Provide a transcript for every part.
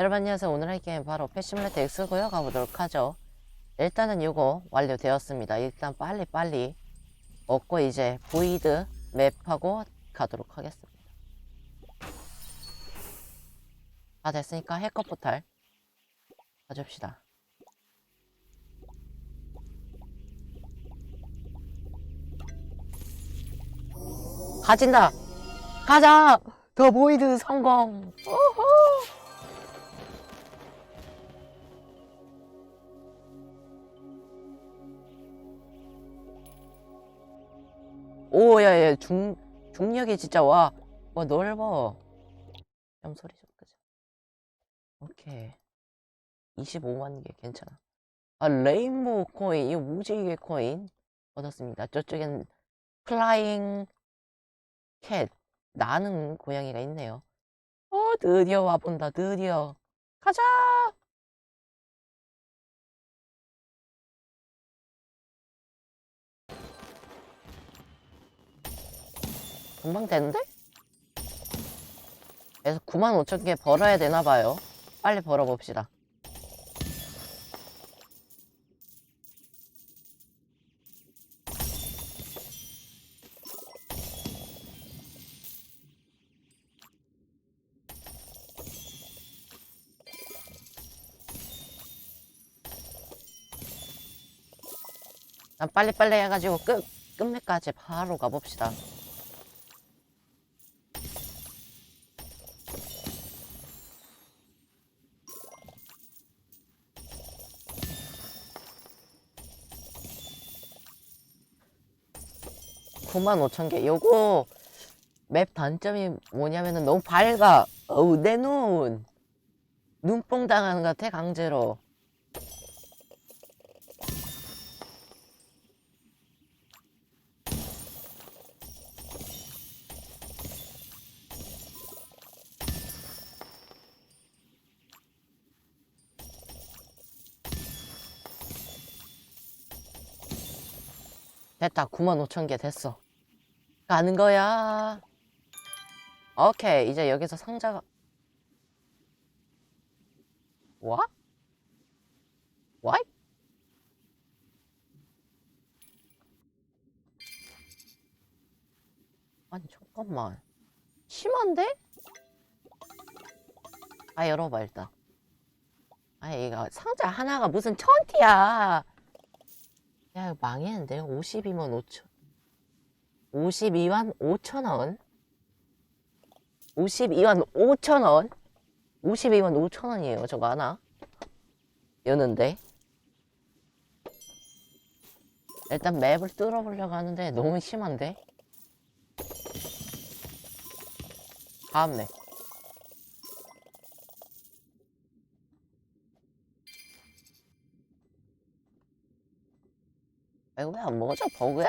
여러분 안녕하세요. 오늘 할 게임 바로 패시뮬레이터 X고요. 가보도록 하죠. 일단은 요거 완료되었습니다. 일단 빨리빨리 얻고 이제 보이드 맵하고 가도록 하겠습니다. 다 됐으니까 해커 포탈 가줍시다. 가진다! 가자! 더 보이드 성공! 우 오, 야, 야, 중, 중력이 진짜 와, 와, 넓어. 좀 소리 좀 끄자. 오케이. 25만 개, 괜찮아. 아, 레인보우 코인, 뭐지, 이게 코인? 얻었습니다. 저쪽엔 플라잉 캣, 나는 고양이가 있네요. 어, 드디어 와본다, 드디어. 가자! 금방 되는데? 그래서 9만 5천 개 벌어야 되나 봐요. 빨리 벌어봅시다. 난 빨리빨리 해가지고 끝, 끝내까지 바로 가봅시다. 구만 5천 개. 요거 맵 단점이 뭐냐면은 너무 밝아. 어우, 내 눈. 눈뽕 당하는 것 같아, 강제로. 됐다. 9만 5천 개 됐어. 가는 거야. 오케이. 이제 여기서 상자가. 와? 와이? 아니, 잠깐만. 심한데? 아, 열어봐, 일단. 아, 이거 상자 하나가 무슨 천티야. 야, 이거 망했는데? 52만 5천. 52만 5천 원? 52만 5천 원? 52만 5천 원이에요. 저거 하나? 여는데? 일단 맵을 뚫어보려고 하는데 너무 심한데? 다음 맵. 아, 이거 왜 안 먹어져? 버그야?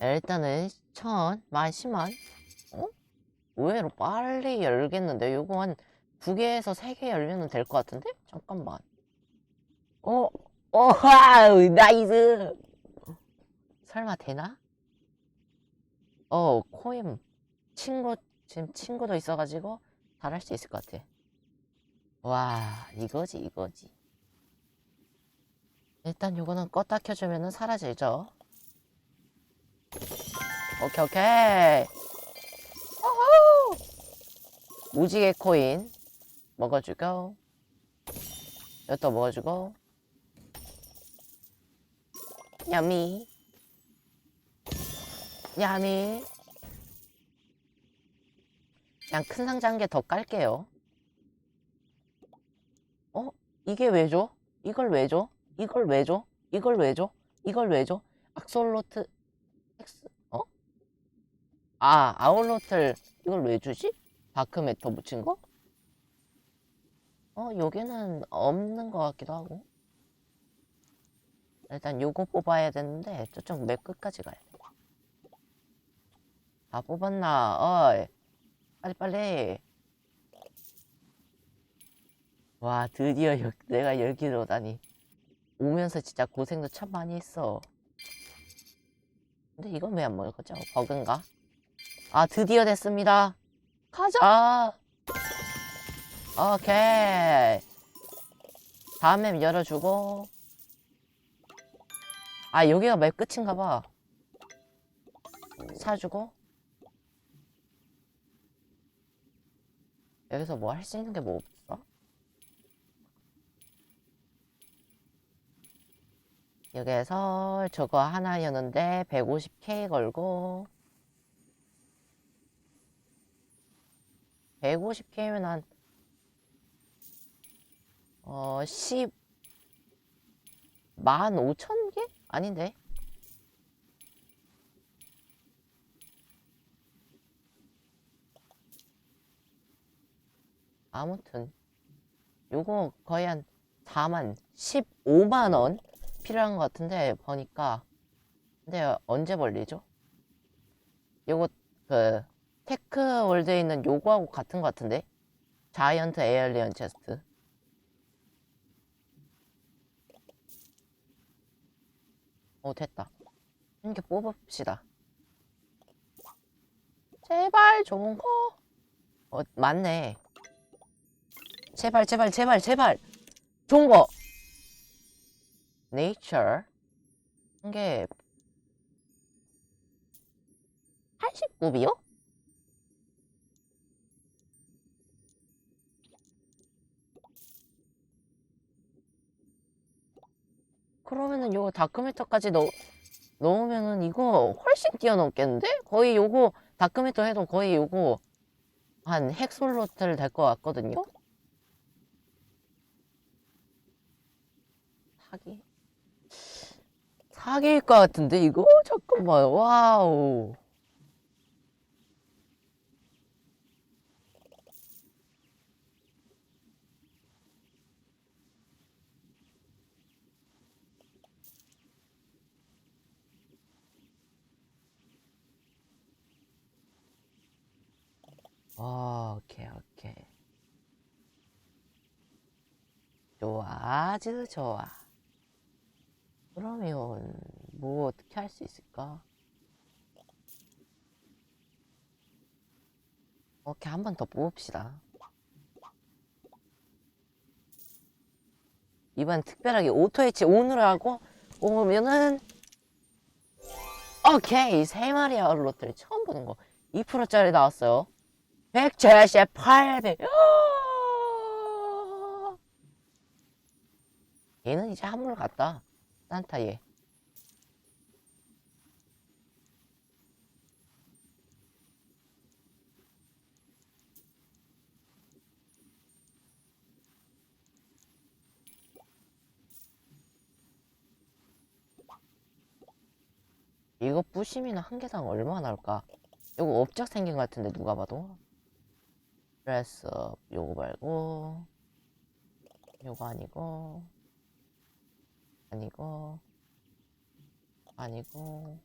일단은 천, 만, 십만. 어? 의외로 빨리 열겠는데? 이거 한두 개에서 세개 열면 될 것 같은데? 잠깐만. 어? 어, 와우, 나이스! 설마 되나? 어, 코임. 친구, 지금 친구도 있어가지고 잘할 수 있을 것 같아. 와, 이거지, 이거지. 일단 요거는 껐다 켜주면은 사라지죠. 오케이, 오케이. 어후! 무지개 코인 먹어주고, 이것도 먹어주고, 야미, 야미. 그냥 큰 상자 한 개 더 깔게요. 어? 이게 왜 줘? 이걸 왜 줘? 이걸 왜 줘? 이걸 왜 줘? 이걸 왜 줘? 악솔로트 X 어? 아 아울로틀 이걸 왜 주지? 다크메터 붙인 거? 어 여기는 없는 것 같기도 하고 일단 요거 뽑아야 되는데 저쪽 맵 끝까지 가야 돼. 다 뽑았나? 어이 빨리 빨리. 와 드디어 여- 내가 여기로 오다니. 오면서 진짜 고생도 참 많이 했어. 근데 이건 왜 안 먹을 거죠? 버그인가? 아, 드디어 됐습니다. 가자! 오케이. 다음 맵 열어주고. 아, 여기가 맵 끝인가 봐. 사주고. 여기서 뭐 할 수 있는 게 뭐 없어? 여기에서 저거 하나였는데 150K 걸고 150K면 한 어, 10 15,000개? 아닌데. 아무튼 요거 거의 한 4만 15만 원 필요한 것 같은데 보니까. 근데 언제 벌리죠? 요거 그 테크 월드에 있는 요거하고 같은 것 같은데? 자이언트 에일리언 체스트. 어 됐다. 한개 뽑읍시다. 제발 좋은 거? 어, 맞네. 제발 제발 제발 제발. 좋은 거 nature 한개 89비요? 그러면은 요거 다크메터까지 넣, 넣으면은 이거 훨씬 뛰어넘겠는데? 거의 요거 다크메터 해도 거의 요거 한 핵솔로틀 될것 같거든요? 사기? 사기일 것 같은데 이거? 잠깐만 와우. 어, 오케이 오케이. 좋아 아주 좋아 그러면 뭐 어떻게 할 수 있을까? 오케이 한 번 더 뽑읍시다. 이번 특별하게 오토 H 온으로 하고 오면은 오케이 세 마리 아울롯들 처음 보는 거. 2%짜리 나왔어요. 170, 800 얘는 이제 한물 갔다 산타 얘 이거 부심이나 한 개당 얼마 나올까? 이거 업적 생긴 것 같은데 누가 봐도. 드레스업 요거 말고. 요거 아니고 아니고 아니고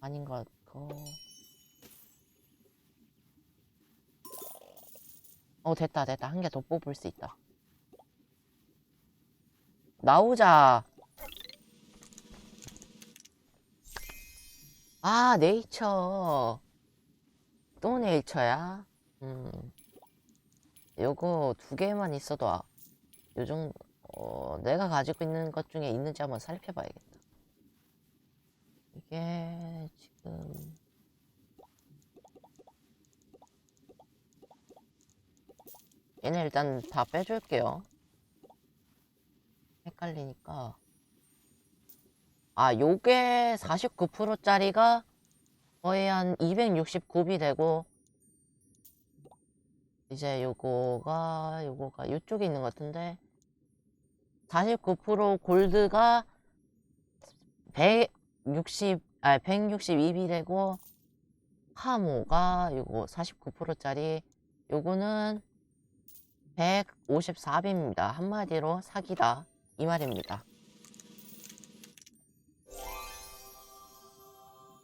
아닌 것 같고. 어 됐다 됐다. 한 개 더 뽑을 수 있다. 나오자. 아 네이처. 또 네이처야? 음. 요거 두 개만 있어도 아, 요정 어, 내가 가지고 있는 것 중에 있는지 한번 살펴봐야겠다. 이게 지금 얘네 일단 다 빼줄게요. 헷갈리니까. 아, 요게 49%짜리가 거의 한 269비 되고, 이제 요거가, 요거가 요쪽에 있는 것 같은데, 49% 골드가 160, 아, 162비 되고, 카모가 요거 49%짜리, 요거는 154비입니다. 한마디로 사기다. 이 말입니다.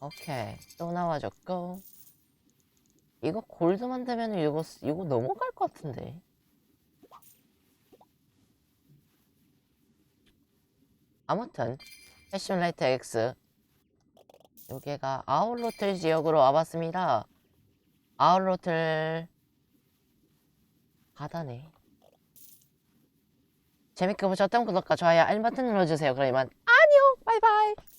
오케이. 또 나와줬고. 이거 골드 만들면 이거, 이거 넘어갈 것 같은데. 아무튼 패션 라이트 X 여기가 아울로틀 지역으로 와봤습니다. 아울로틀 바다네. 재밌게 보셨다면 구독과 좋아요, 알림 버튼 눌러주세요. 그럼 이만 안녕, 바이바이.